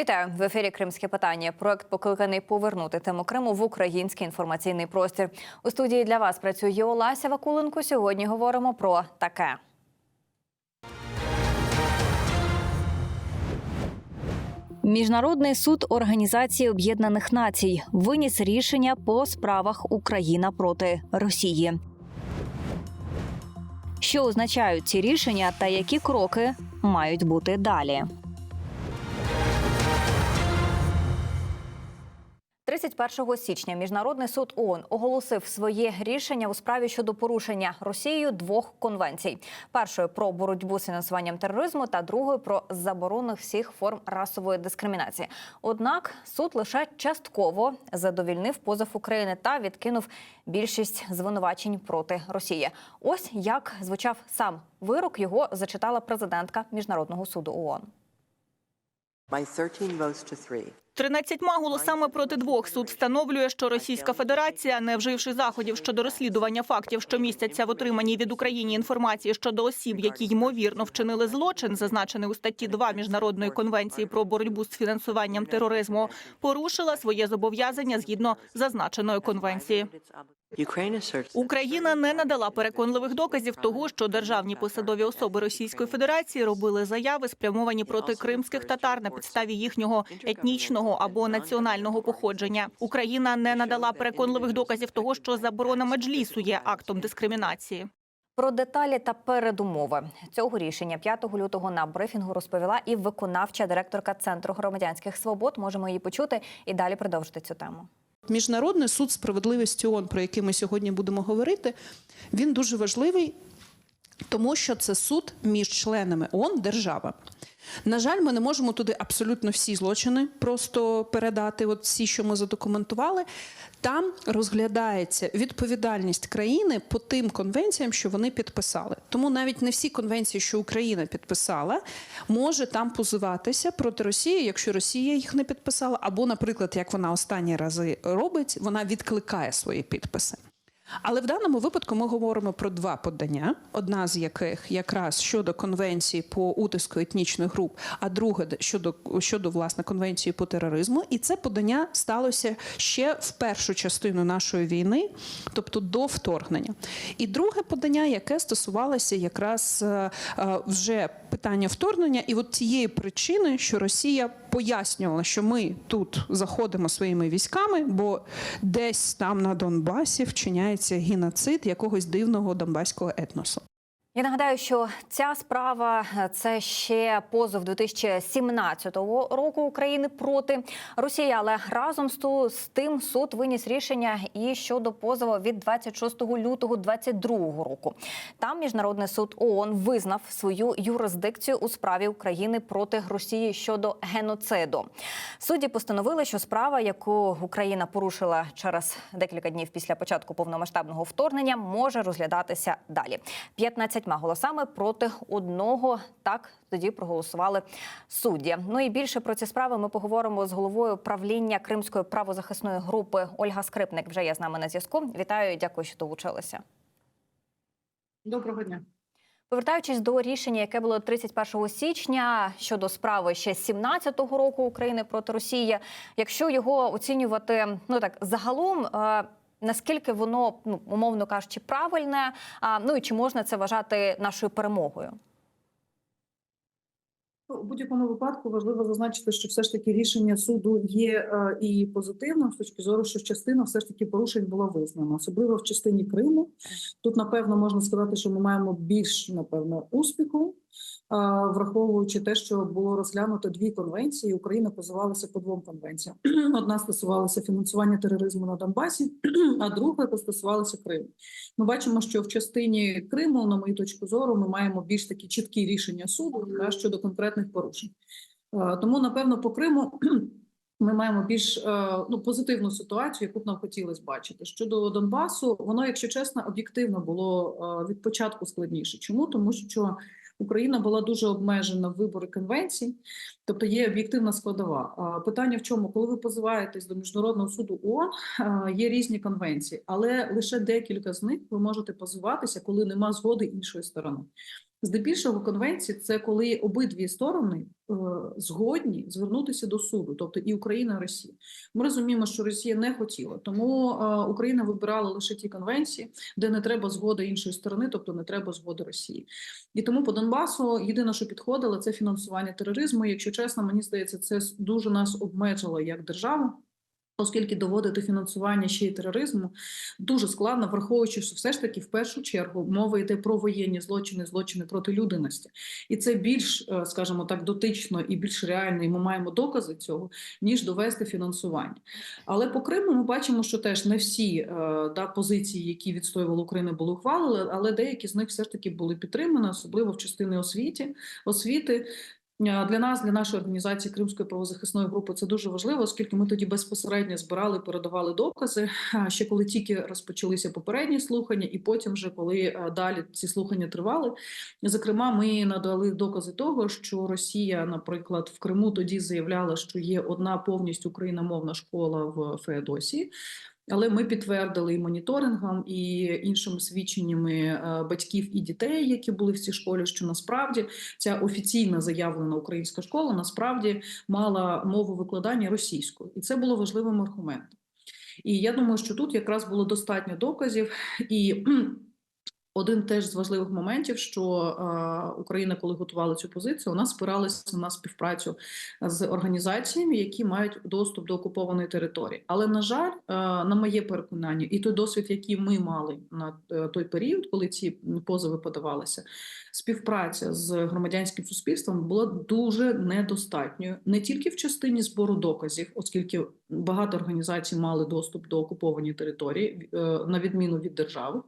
Вітаю в ефірі Кримське питання. Проект покликаний повернути тему Криму в український інформаційний простір. У студії для вас працює Олася Вакуленко. Сьогодні говоримо про таке. Міжнародний суд Організації Об'єднаних Націй виніс рішення по справах Україна проти Росії. Що означають ці рішення та які кроки мають бути далі? 31 січня міжнародний суд ООН оголосив своє рішення у справі щодо порушення Росією двох конвенцій: першою про боротьбу з фінансуванням тероризму та другою про заборону всіх форм расової дискримінації. Однак суд лише частково задовільнив позов України та відкинув більшість звинувачень проти Росії. Ось як звучав сам вирок. Його зачитала президентка міжнародного суду ООН. by 13 votes to 3. 13 голосами проти двох суд встановлює, що Російська Федерація, не вживши заходів щодо розслідування фактів, що містяться в отриманій від України інформації щодо осіб, які ймовірно вчинили злочин, зазначений у статті 2 міжнародної конвенції про боротьбу з фінансуванням тероризму, порушила своє зобов'язання згідно зазначеної конвенції. Україна не надала переконливих доказів того, що державні посадові особи Російської Федерації робили заяви, спрямовані проти кримських татар на підставі їхнього етнічного або національного походження. Україна не надала переконливих доказів того, що заборона меджлісу є актом дискримінації. Про деталі та передумови цього рішення 5 лютого на брифінгу розповіла і виконавча директорка Центру громадянських свобод. Можемо її почути і далі продовжити цю тему. Міжнародний суд справедливості ООН, про який ми сьогодні будемо говорити, він дуже важливий, тому що це суд між членами ООН держава. На жаль, ми не можемо туди абсолютно всі злочини просто передати, от всі, що ми задокументували. Там розглядається відповідальність країни по тим конвенціям, що вони підписали. Тому навіть не всі конвенції, що Україна підписала, може там позиватися проти Росії, якщо Росія їх не підписала, або, наприклад, як вона останні рази робить, вона відкликає свої підписи. Але в даному випадку ми говоримо про два подання, одна з яких якраз щодо конвенції по утиску етнічних груп, а друге щодо щодо власне конвенції по тероризму. І це подання сталося ще в першу частину нашої війни, тобто до вторгнення. І друге подання, яке стосувалося якраз е, е, вже питання вторгнення, і от цієї причини, що Росія пояснювала, що ми тут заходимо своїми військами, бо десь там на Донбасі вчиняється геноцид якогось дивного донбаського етносу. Я нагадаю, що ця справа е, це ще позов 2017 року України проти Росії, але разом з тим суд виніс рішення і щодо позову від 26 лютого 2022 року. Там міжнародний суд ООН визнав свою юрисдикцію у справі України проти Росії щодо геноциду. Судді постановили, що справа, яку Україна порушила через декілька днів після початку повномасштабного вторгнення, може розглядатися далі. 15 голосами проти одного. Так тоді проголосували судді. Ну і більше про ці справи ми поговоримо з головою правління Кримської правозахисної групи Ольга Скрипник. Вже є з нами на зв'язку. Вітаю, дякую, що долучилися. Доброго дня. Повертаючись до рішення, яке було 31 січня щодо справи ще 17-го року України проти Росії, якщо його оцінювати ну так загалом. Наскільки воно ну умовно кажучи правильне, а ну і чи можна це вважати нашою перемогою? Ну, У будь-якому випадку важливо зазначити, що все ж таки рішення суду є е, і позитивним з точки зору, що частина все ж таки порушень була визнана, особливо в частині Криму. Тут напевно можна сказати, що ми маємо більш напевно успіху, враховуючи те, що було розглянуто дві конвенції. Україна позивалася по двом конвенціям. Одна стосувалася фінансування тероризму на Донбасі, а друга стосувалася Криму. Ми бачимо, що в частині Криму, на мою точку зору, ми маємо більш такі чіткі рішення суду та, щодо конкретних порушень. Тому, напевно, по Криму ми маємо більш е, ну, позитивну ситуацію, яку б нам хотілося бачити. Щодо Донбасу, воно, якщо чесно, об'єктивно було е, від початку складніше. Чому? Тому що Україна була дуже обмежена в виборі конвенцій, тобто є об'єктивна складова. Питання в чому, коли ви позиваєтесь до міжнародного суду ООН, є різні конвенції, але лише декілька з них ви можете позиватися, коли нема згоди іншої сторони. Здебільшого конвенції це коли обидві сторони е, згодні звернутися до суду, тобто і Україна, і Росія. Ми розуміємо, що Росія не хотіла, тому е, Україна вибирала лише ті конвенції, де не треба згоди іншої сторони, тобто не треба згоди Росії. І тому по Донбасу єдине, що підходило, це фінансування тероризму. Якщо чесно, мені здається, це дуже нас обмежило як державу. Оскільки доводити фінансування ще й тероризму дуже складно, враховуючи, що все ж таки в першу чергу мова йде про воєнні злочини, злочини проти людяності, і це більш, е, скажімо так, дотично і більш реально, і ми маємо докази цього, ніж довести фінансування. Але по Криму ми бачимо, що теж не всі е, да, позиції, які відстоювала Україна, були ухвалені, але деякі з них все ж таки були підтримані, особливо в частині освіті освіти. Е, Для нас, для нашої організації Кримської правозахисної групи, це дуже важливо, оскільки ми тоді безпосередньо збирали, передавали докази. а, Ще коли тільки розпочалися попередні слухання, і потім, вже коли е, далі ці слухання тривали. Зокрема, ми надали докази того, що Росія, наприклад, в Криму тоді заявляла, що є одна повністю україномовна школа в Феодосії. Але ми підтвердили і моніторингом, і іншими свідченнями е, батьків і дітей, які були в цій школі, що насправді ця офіційна заявлена українська школа насправді мала мову викладання російською, і це було важливим аргументом. І я думаю, що тут якраз було достатньо доказів, і один теж з важливих моментів, що е, Україна, коли готувала цю позицію, вона спиралася на співпрацю з організаціями, які мають доступ до окупованої території. Але на жаль, е, на моє переконання, і той досвід, який ми мали на е, той період, коли ці позови подавалися, співпраця з громадянським суспільством була дуже недостатньою не тільки в частині збору доказів, оскільки багато організацій мали доступ до окупованої території, е, на відміну від держави.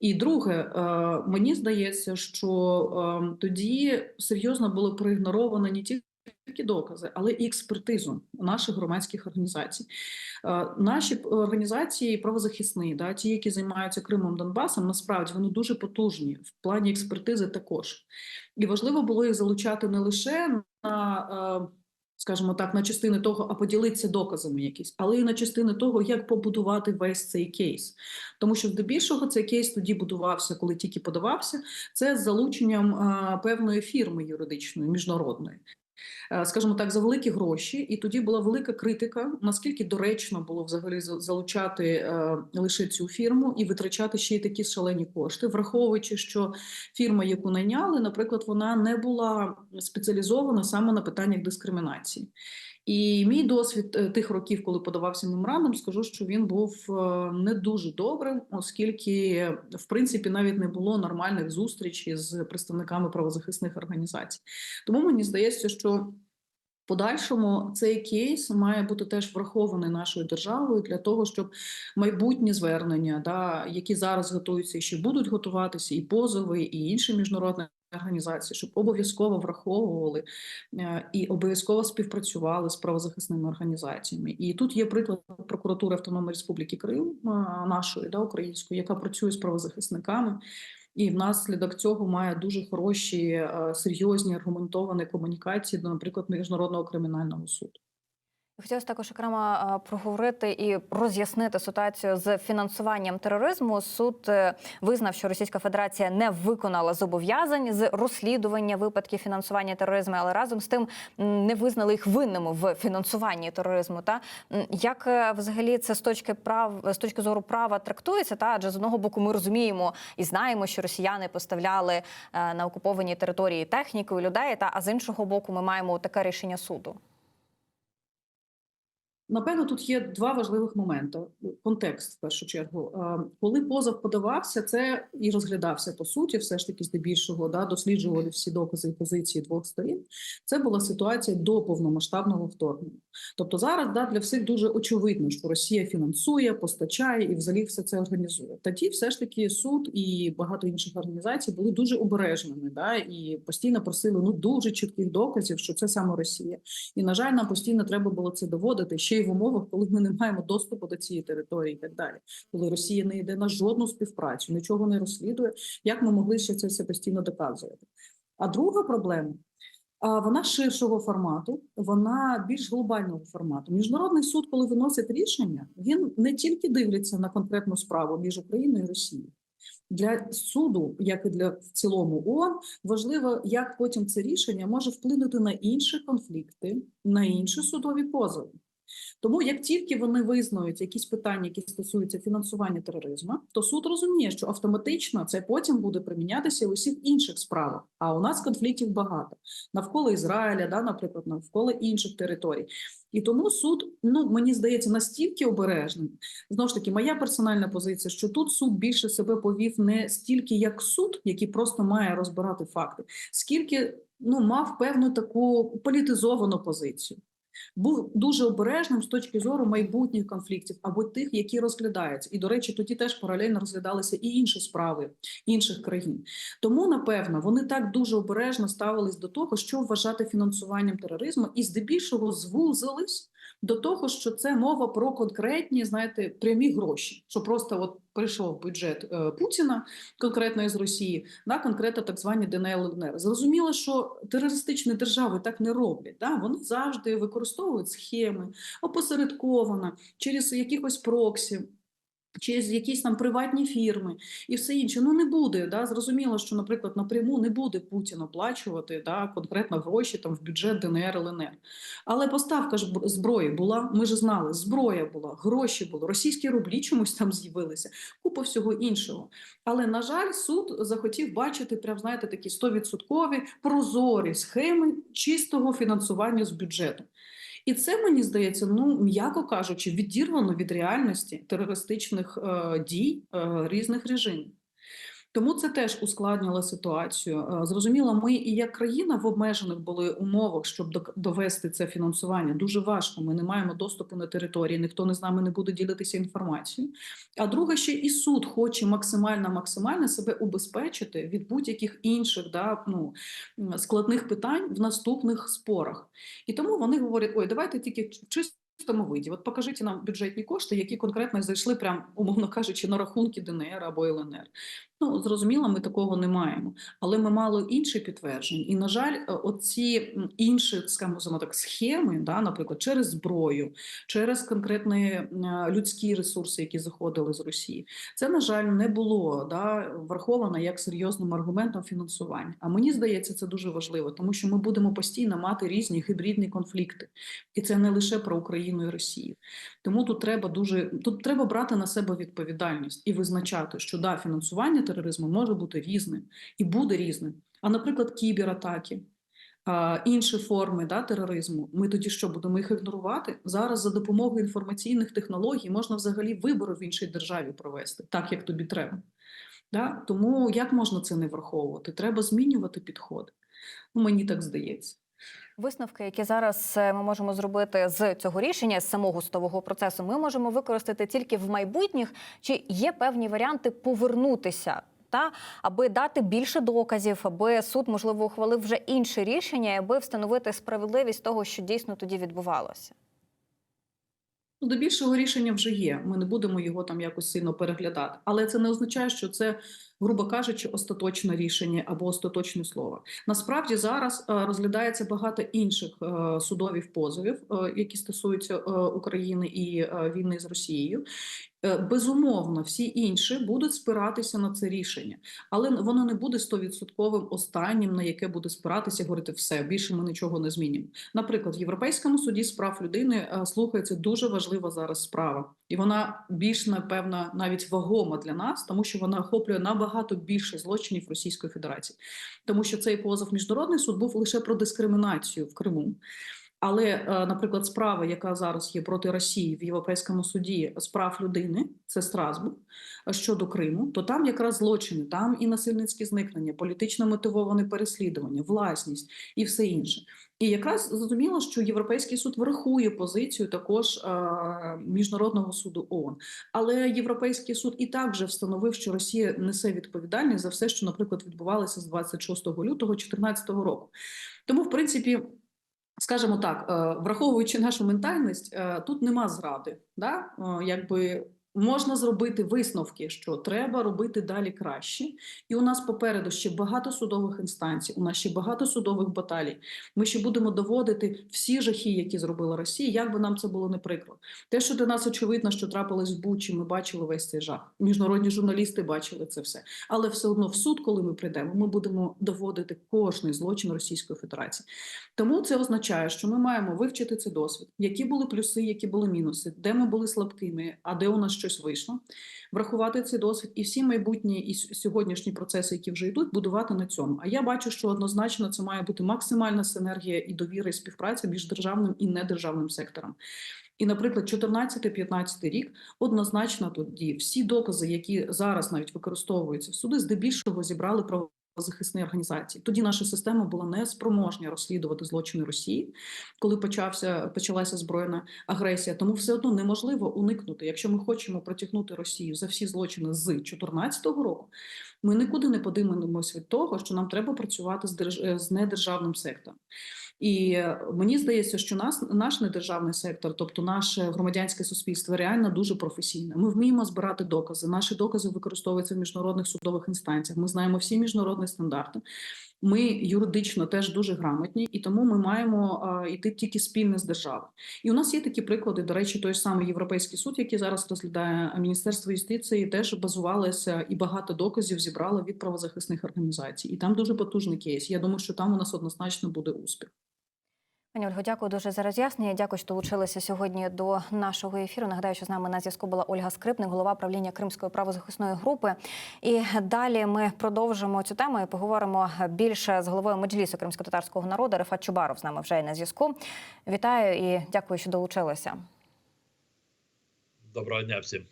І друге, е, мені здається, що е, тоді серйозно було проігноровано не тільки докази, але і експертизу наших громадських організацій. Е, Наші організації правозахисні, да, ті, які займаються Кримом Донбасом, насправді вони дуже потужні в плані експертизи також. І важливо було їх залучати не лише на. Скажімо так, на частини того, а поділитися доказами якісь, але і на частини того, як побудувати весь цей кейс. Тому що здебільшого цей кейс тоді будувався, коли тільки подавався, це з залученням а, певної фірми юридичної, міжнародної. Е, Скажімо так, за великі гроші, і тоді була велика критика, наскільки доречно було взагалі залучати е, лише цю фірму і витрачати ще й такі шалені кошти, враховуючи, що фірма, яку найняли, наприклад, вона не була спеціалізована саме на питаннях дискримінації. І мій досвід е, тих років, коли подавався меморандум, скажу, що він був е, не дуже добрим, оскільки в принципі навіть не було нормальних зустрічей з представниками правозахисних організацій. Тому мені здається, що подальшому цей кейс має бути теж врахований нашою державою для того, щоб майбутні звернення, да, які зараз готуються і ще будуть готуватися, і позови, і інші міжнародні організації, щоб обов'язково враховували е, і обов'язково співпрацювали з правозахисними організаціями. І тут є приклад прокуратури Автономної Республіки Крим е, нашої да, української, яка працює з правозахисниками. І внаслідок цього має дуже хороші, е, серйозні аргументовані комунікації до, наприклад, міжнародного кримінального суду. Хотілося також окремо проговорити і роз'яснити ситуацію з фінансуванням тероризму. Суд е, визнав, що Російська Федерація не виконала зобов'язань з розслідування випадків фінансування тероризму, але разом з тим не визнали їх винними в фінансуванні тероризму. Та як е, взагалі це з точки прав з точки зору права трактується? Та адже з одного боку ми розуміємо і знаємо, що росіяни поставляли е, на окуповані території техніку і людей. Та а з іншого боку, ми маємо таке рішення суду. Напевно, тут є два важливих моменти. Контекст, в першу чергу. Е, Коли позов подавався, це і розглядався по суті, все ж таки здебільшого, да, досліджували всі докази і позиції двох сторін. Це була ситуація до повномасштабного вторгнення. Тобто зараз да, для всіх дуже очевидно, що Росія фінансує, постачає і взагалі все це організує. Тоді все ж таки суд і багато інших організацій були дуже обережними, да, і постійно просили ну дуже чітких доказів, що це саме Росія. І на жаль, нам постійно треба було це доводити ще в умовах, коли ми не маємо доступу до цієї території, і так далі. Коли Росія не йде на жодну співпрацю, нічого не розслідує. Як ми могли ще це все постійно доказувати? А друга проблема. Вона ширшого формату, вона більш глобального формату. Міжнародний суд, коли виносить рішення, він не тільки дивиться на конкретну справу між Україною і Росією. Для суду, як і для в цілому ООН, важливо, як потім це рішення може вплинути на інші конфлікти, на інші судові позови. Тому як тільки вони визнають якісь питання, які стосуються фінансування тероризму, то суд розуміє, що автоматично це потім буде примінятися в усіх інших справах. А у нас конфліктів багато навколо Ізраїля, да, наприклад, навколо інших територій. І тому суд, ну мені здається, настільки обережним. Знову ж таки, моя персональна позиція, що тут суд більше себе повів не стільки як суд, який просто має розбирати факти, скільки ну мав певну таку політизовану позицію. Був дуже обережним з точки зору майбутніх конфліктів або тих, які розглядаються. І, до речі, тоді теж паралельно розглядалися і інші справи інших країн. Тому, напевно, вони так дуже обережно ставились до того, що вважати фінансуванням тероризму, і здебільшого звузились до того, що це мова про конкретні, знаєте, прямі гроші, що просто от прийшов бюджет е, Путіна конкретно із Росії на конкретно так звані ДНР. Зрозуміло, що терористичні держави так не роблять. Да? Вони завжди використовують схеми опосередковано через якихось проксі. Через якісь там приватні фірми і все інше. Ну не буде. Да? Зрозуміло, що, наприклад, напряму не буде Путін оплачувати да, конкретно гроші там в бюджет ДНР ЛНР. Але поставка ж зброї була. Ми ж знали, зброя була, гроші були, російські рублі чомусь там з'явилися, купа всього іншого. Але на жаль, суд захотів бачити прям знаєте такі стовідсоткові прозорі схеми чистого фінансування з бюджету. І це мені здається, ну м'яко кажучи, відірвано від реальності терористичних е, дій е, різних режимів. Тому це теж ускладнило ситуацію. Е, Зрозуміло, ми і як країна в обмежених були умовах, щоб довести це фінансування. Дуже важко. Ми не маємо доступу на території, ніхто не з нами не буде ділитися інформацією. А друге, ще і суд хоче максимально максимально себе убезпечити від будь-яких інших да, ну, складних питань в наступних спорах. І тому вони говорять: ой, давайте тільки в чистому виді. От покажіть нам бюджетні кошти, які конкретно зайшли, прям, умовно кажучи, на рахунки ДНР або ЛНР. Ну, зрозуміло, ми такого не маємо. Але ми мали інші підтвердження. І, на жаль, е, оці інші, скажімо так, схеми, да, наприклад, через зброю, через конкретні е, людські ресурси, які заходили з Росії, це, на жаль, не було да, враховано як серйозним аргументом фінансування. А мені здається, це дуже важливо, тому що ми будемо постійно мати різні гібридні конфлікти, і це не лише про Україну і Росію. Тому тут треба дуже тут треба брати на себе відповідальність і визначати, що да, фінансування тероризму може бути різним і буде різним. А, наприклад, кібератаки. Інші форми да, тероризму, ми тоді що будемо їх ігнорувати? Зараз за допомогою інформаційних технологій можна взагалі вибори в іншій державі провести, так як тобі треба. Да? Тому як можна це не враховувати? Треба змінювати підходи. Ну, мені так здається. Висновки, які зараз е, ми можемо зробити з цього рішення, з самого судового процесу, ми можемо використати тільки в майбутніх, чи є певні варіанти повернутися. Та аби дати більше доказів, аби суд можливо ухвалив вже інше рішення, аби встановити справедливість того, що дійсно тоді відбувалося. Ну, До більшого рішення вже є. Ми не будемо його там якось сильно переглядати. Але це не означає, що це, грубо кажучи, остаточне рішення або остаточне слово. Насправді зараз е, розглядається багато інших е, судових позовів, е, які стосуються України і війни з Росією. Е, Безумовно, всі інші будуть спиратися на це рішення, але воно не буде стовідсотковим останнім, на яке буде спиратися, говорити все більше ми нічого не змінимо. Наприклад, в Європейському суді з прав людини е, слухається дуже важлива зараз справа, і вона більш напевно навіть вагома для нас, тому що вона охоплює набагато більше злочинів Російської Федерації, тому що цей позов міжнародний суд був лише про дискримінацію в Криму. Але, е, наприклад, справа, яка зараз є проти Росії в Європейському суді з прав людини, це Страсбург е, щодо Криму, то там якраз злочини, там і насильницькі зникнення, політично мотивоване переслідування, власність і все інше. І якраз зрозуміло, що Європейський суд врахує позицію також е, міжнародного суду ООН. Але Європейський суд і так вже встановив, що Росія несе відповідальність за все, що, наприклад, відбувалося з 26 лютого 2014 року. Тому, в принципі. Скажімо так, е, враховуючи нашу ментальність, е, тут нема зради. Да? Е, Якби Можна зробити висновки, що треба робити далі краще, і у нас попереду ще багато судових інстанцій, у нас ще багато судових баталій. Ми ще будемо доводити всі жахи, які зробила Росія, як би нам це було не прикро. Те, що для нас очевидно, що трапилось в Бучі, ми бачили весь цей жах. Міжнародні журналісти бачили це все. Але все одно в суд, коли ми прийдемо, ми будемо доводити кожний злочин Російської Федерації. Тому це означає, що ми маємо вивчити цей досвід, які були плюси, які були мінуси, де ми були слабкими, а де у нас щось вийшло. Врахувати цей досвід і всі майбутні і сьогоднішні процеси, які вже йдуть, будувати на цьому. А я бачу, що однозначно це має бути максимальна синергія і довіра і співпраця між державним і недержавним сектором. І, наприклад, 14-15 рік однозначно тоді всі докази, які зараз навіть використовуються в суди, здебільшого зібрали правозахисні організації. Тоді наша система була неспроможна розслідувати злочини Росії, коли почався почалася збройна агресія. Тому все одно неможливо уникнути. Якщо ми хочемо протягнути Росію за всі злочини з 2014 року, ми нікуди не подивимося від того, що нам треба працювати з держ... з недержавним сектором. І е, мені здається, що нас наш недержавний сектор, тобто наше громадянське суспільство, реально дуже професійне. Ми вміємо збирати докази. Наші докази використовуються в міжнародних судових інстанціях. Ми знаємо всі міжнародні стандарти. Ми юридично теж дуже грамотні, і тому ми маємо йти тільки спільно з державою. І у нас є такі приклади. До речі, той самий європейський суд, який зараз розглядає Міністерство юстиції, теж базувалося і багато доказів зібрало від правозахисних організацій. І там дуже потужний кейс. Я думаю, що там у нас однозначно буде успіх. Пані Ольго, дякую дуже за роз'яснення. Дякую, що долучилися сьогодні до нашого ефіру. Нагадаю, що з нами на зв'язку була Ольга Скрипник, голова правління Кримської правозахисної групи. І далі ми продовжимо цю тему і поговоримо більше з головою меджлісу кримсько-татарського народу. Рефат Чубаров з нами вже є на зв'язку. Вітаю і дякую, що долучилися. Доброго дня всім.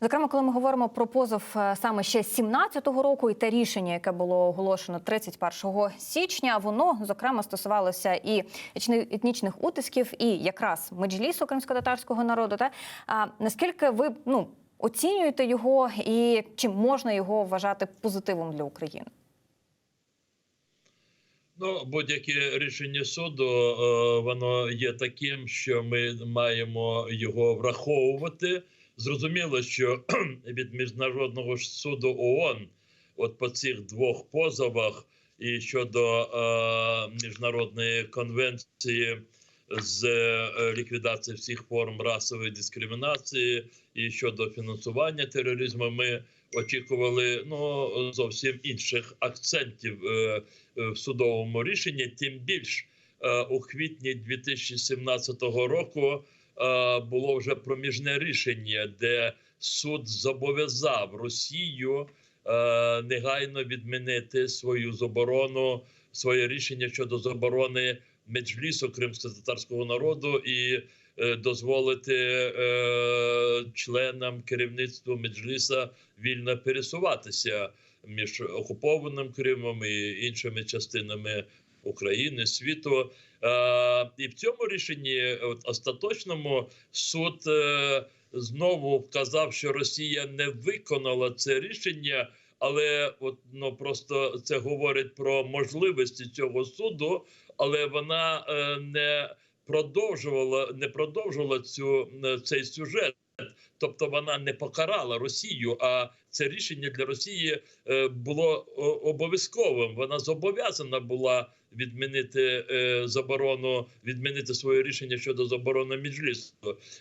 Зокрема, коли ми говоримо про позов е, саме ще 17-го року, і те рішення, яке було оголошено 31 січня, воно зокрема стосувалося і етнічних утисків, і якраз меджлісу кримсько-татарського народу. Та а наскільки ви ну оцінюєте його, і чи можна його вважати позитивом для України? Ну, будь-яке рішення суду, е, воно є таким, що ми маємо його враховувати. Зрозуміло, що від міжнародного суду ООН, от по цих двох позовах, і щодо е, міжнародної конвенції з е, ліквідації всіх форм расової дискримінації, і щодо фінансування тероризму, ми очікували ну зовсім інших акцентів. Е, в судовому рішенні, тим більш е, у квітні 2017 року було вже проміжне рішення, де суд зобов'язав Росію е, негайно відмінити свою заборону, своє рішення щодо заборони меджлісу кримсько-татарського народу і е, дозволити е, членам керівництва меджліса вільно пересуватися між окупованим Кримом і іншими частинами України, світу. Е, і в цьому рішенні, от, остаточному, суд е, знову вказав, що Росія не виконала це рішення, але от, ну, просто це говорить про можливості цього суду, але вона е, не продовжувала, не продовжувала цю, е, цей сюжет. Тобто вона не покарала Росію, а це рішення для Росії е, було обов'язковим. Вона зобов'язана була відмінити е, заборону, відмінити своє рішення щодо заборони міжлісу.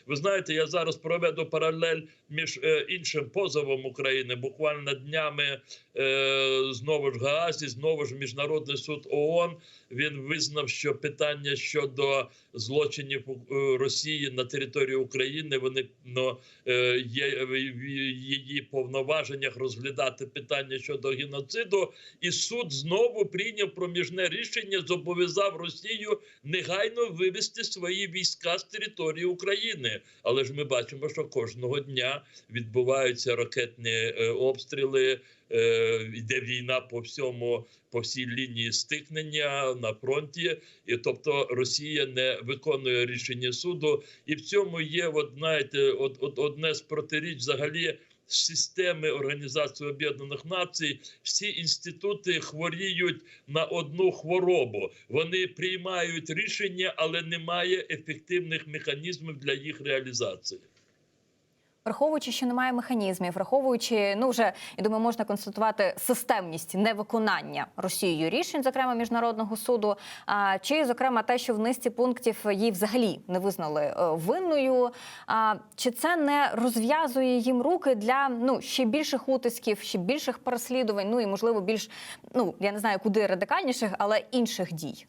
Ви знаєте, я зараз проведу паралель між е, іншим позовом України. Буквально днями е, знову ж Гаазі, знову ж міжнародний суд ООН. Він визнав, що питання щодо злочинів е, Росії на території України вони ну, е, є в її повноваженнях розглядати питання щодо геноциду, і суд знову прийняв проміжне рішення, зобов'язав Росію негайно вивести свої війська з території України. Але ж ми бачимо, що кожного дня відбуваються ракетні е, обстріли. Е, Йде війна по всьому, по всій лінії стикнення на фронті, і тобто Росія не виконує рішення суду, і в цьому є, от знаєте, от, от одне з протиріч взагалі системи Організації Об'єднаних Націй. Всі інститути хворіють на одну хворобу. Вони приймають рішення, але немає ефективних механізмів для їх реалізації. Враховуючи, що немає механізмів, враховуючи, ну вже я думаю, можна констатувати системність невиконання Росією рішень, зокрема міжнародного суду, а, чи зокрема те, що в низці пунктів її взагалі не визнали е, винною. А, чи це не розв'язує їм руки для ну ще більших утисків, ще більших переслідувань? Ну і можливо більш ну я не знаю, куди радикальніших, але інших дій.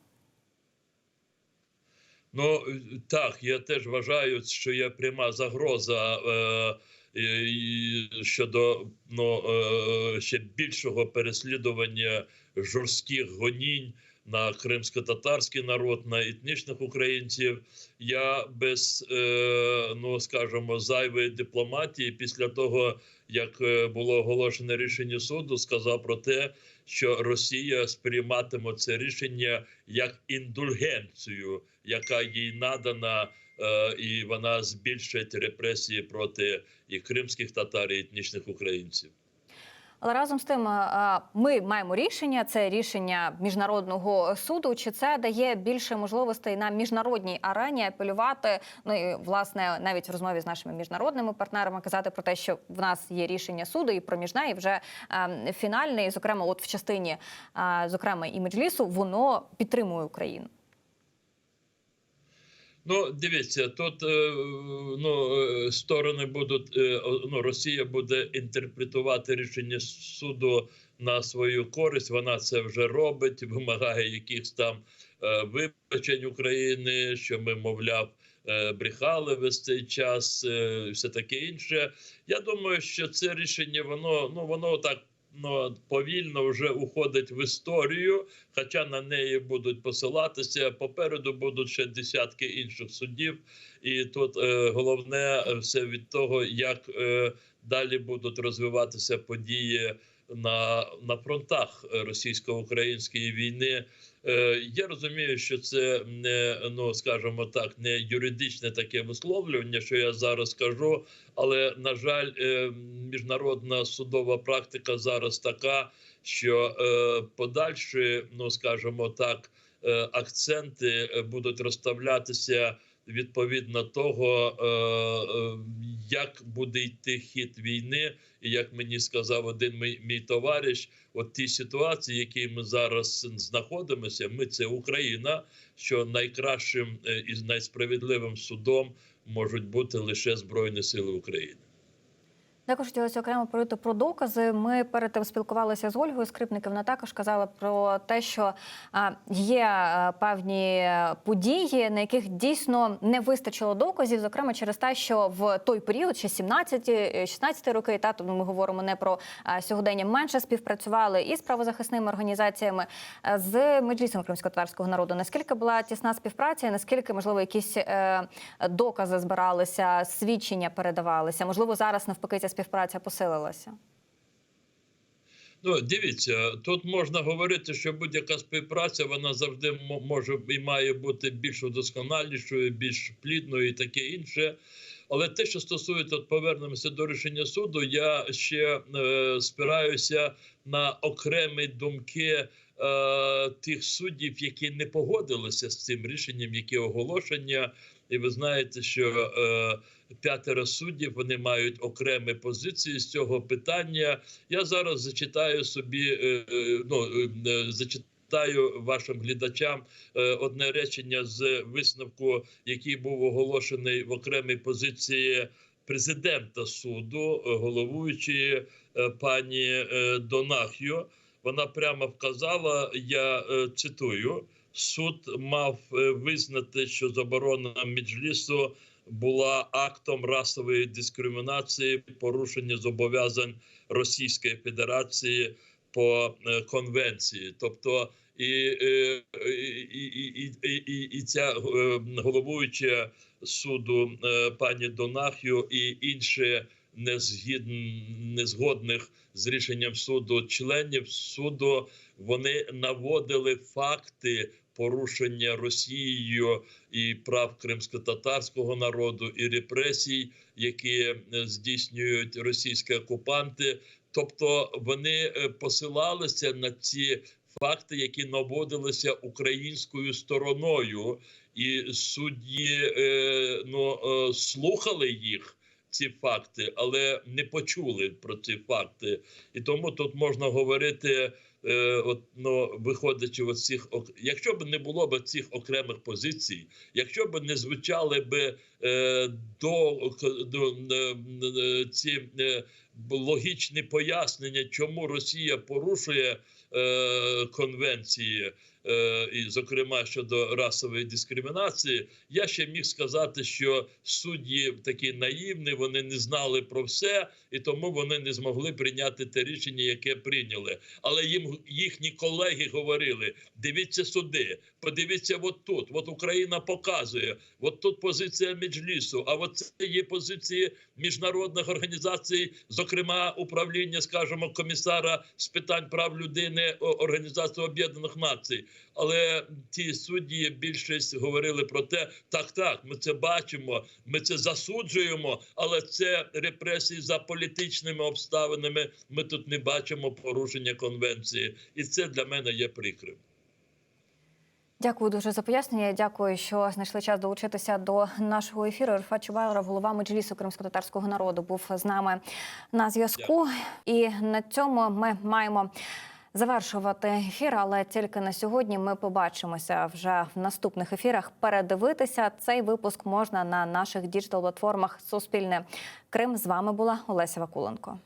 Ну так, я теж вважаю, що є пряма загроза е, і- щодо ну, е, ще більшого переслідування жорстких гонінь на кримсько-татарський народ, на етнічних українців. Я без, е, ну скажімо, зайвої дипломатії після того, як е, було оголошене рішення суду, сказав про те, що Росія сприйматиме це рішення як індульгенцію, яка їй надана, е, і вона збільшить репресії проти і кримських татар, і етнічних українців. Але разом з тим, е, ми маємо рішення. Це рішення міжнародного суду. Чи це дає більше можливостей на міжнародній арені апелювати? Ну і власне навіть в розмові з нашими міжнародними партнерами казати про те, що в нас є рішення суду і проміжне, і вже е, фінальне, і зокрема, от в частині е, зокрема і меджлісу, воно підтримує Україну. Ну, дивіться, тут е, ну, е, сторони будуть е, ну, Росія буде інтерпретувати рішення суду на свою користь. Вона це вже робить, вимагає якихось там вибачень України, що ми, мовляв, брехали весь цей час, все таке інше. Я думаю, що це рішення воно ну воно так. Ну, повільно вже уходить в історію, хоча на неї будуть посилатися. Попереду будуть ще десятки інших судів, і тут е, головне е, все від того, як е, далі будуть розвиватися події на, на фронтах російсько-української війни. Е, я розумію, що це не ну скажімо так, не юридичне таке висловлювання, що я зараз кажу. Але на жаль, е, міжнародна судова практика зараз така, що е, подальші, ну скажімо так, акценти будуть розставлятися відповідно того, е, е, як буде йти хід війни, і як мені сказав один мій, мій товариш, от ті ситуації, які ми зараз знаходимося, ми це Україна, що найкращим е, і найсправедливим судом можуть бути лише збройні сили України. Також хотілося окремо говорити про докази. Ми перед тим спілкувалися з Ольгою Скрипників. Вона також казала про те, що є певні події, на яких дійсно не вистачило доказів, зокрема через те, що в той період, ще 17-16 роки, та тому ми говоримо не про сьогодення, менше співпрацювали і з правозахисними організаціями, з меджлісом кримсько-татарського народу. Наскільки була тісна співпраця, наскільки можливо якісь е, докази збиралися, свідчення передавалися? Можливо, зараз навпаки ця співпраця посилилася. Ну, дивіться, тут можна говорити, що будь-яка співпраця вона завжди може і має бути більш удосконалішою, більш плідною і таке інше. Але те, що стосується, от повернемося до рішення суду, я ще е, спираюся на окремі думки е, тих суддів, які не погодилися з цим рішенням, які оголошення. І ви знаєте, що е, п'ятеро суддів вони мають окремі позиції з цього питання. Я зараз зачитаю собі, е, е, ну е, зачитаю вашим глядачам е, одне речення з висновку, який був оголошений в окремій позиції президента суду, е, головуючої е, пані е, Донахіо. Вона прямо вказала, я е, цитую. Суд мав е, визнати, що заборона Меджлісу була актом расової дискримінації, порушення зобов'язань Російської Федерації по е, конвенції, тобто і, е, і, і, і, і, і ця е, головуюча суду пані Донахю і інші незгодних з рішенням суду членів суду вони наводили факти порушення Росією і прав кримсько-татарського народу, і репресій, які е, здійснюють російські окупанти. Тобто вони е, посилалися на ці факти, які наводилися українською стороною, і судді е, ну, слухали їх. Ці факти, але не почули про ці факти. І тому тут можна говорити. е, От, ну, виходячи от цих, якщо б не було б цих окремих позицій, якщо б не звучали б е, до, до е, е, ці е, логічні пояснення, чому Росія порушує е, конвенції, і, зокрема щодо расової дискримінації, я ще міг сказати, що судді такі наївні, вони не знали про все, і тому вони не змогли прийняти те рішення, яке прийняли. Але їм їхні колеги говорили: дивіться суди, подивіться, от тут. От Україна показує, от тут позиція Меджлісу, а от це є позиції міжнародних організацій, зокрема управління, скажімо, комісара з питань прав людини Організації Об'єднаних Націй. Але ті судді більшість говорили про те, так, так, ми це бачимо, ми це засуджуємо, але це репресії за політичними обставинами. Ми тут не бачимо порушення конвенції, і це для мене є прикрим. Дякую дуже за пояснення. Дякую, що знайшли час долучитися до нашого ефіру. Ірфа Чубайлов, голова Меджлісу кримсько-татарського народу, був з нами на зв'язку. І на цьому ми маємо завершувати ефір, але тільки на сьогодні ми побачимося вже в наступних ефірах. Передивитися цей випуск можна на наших діджитал платформах Суспільне Крим. З вами була Олеся Вакуленко.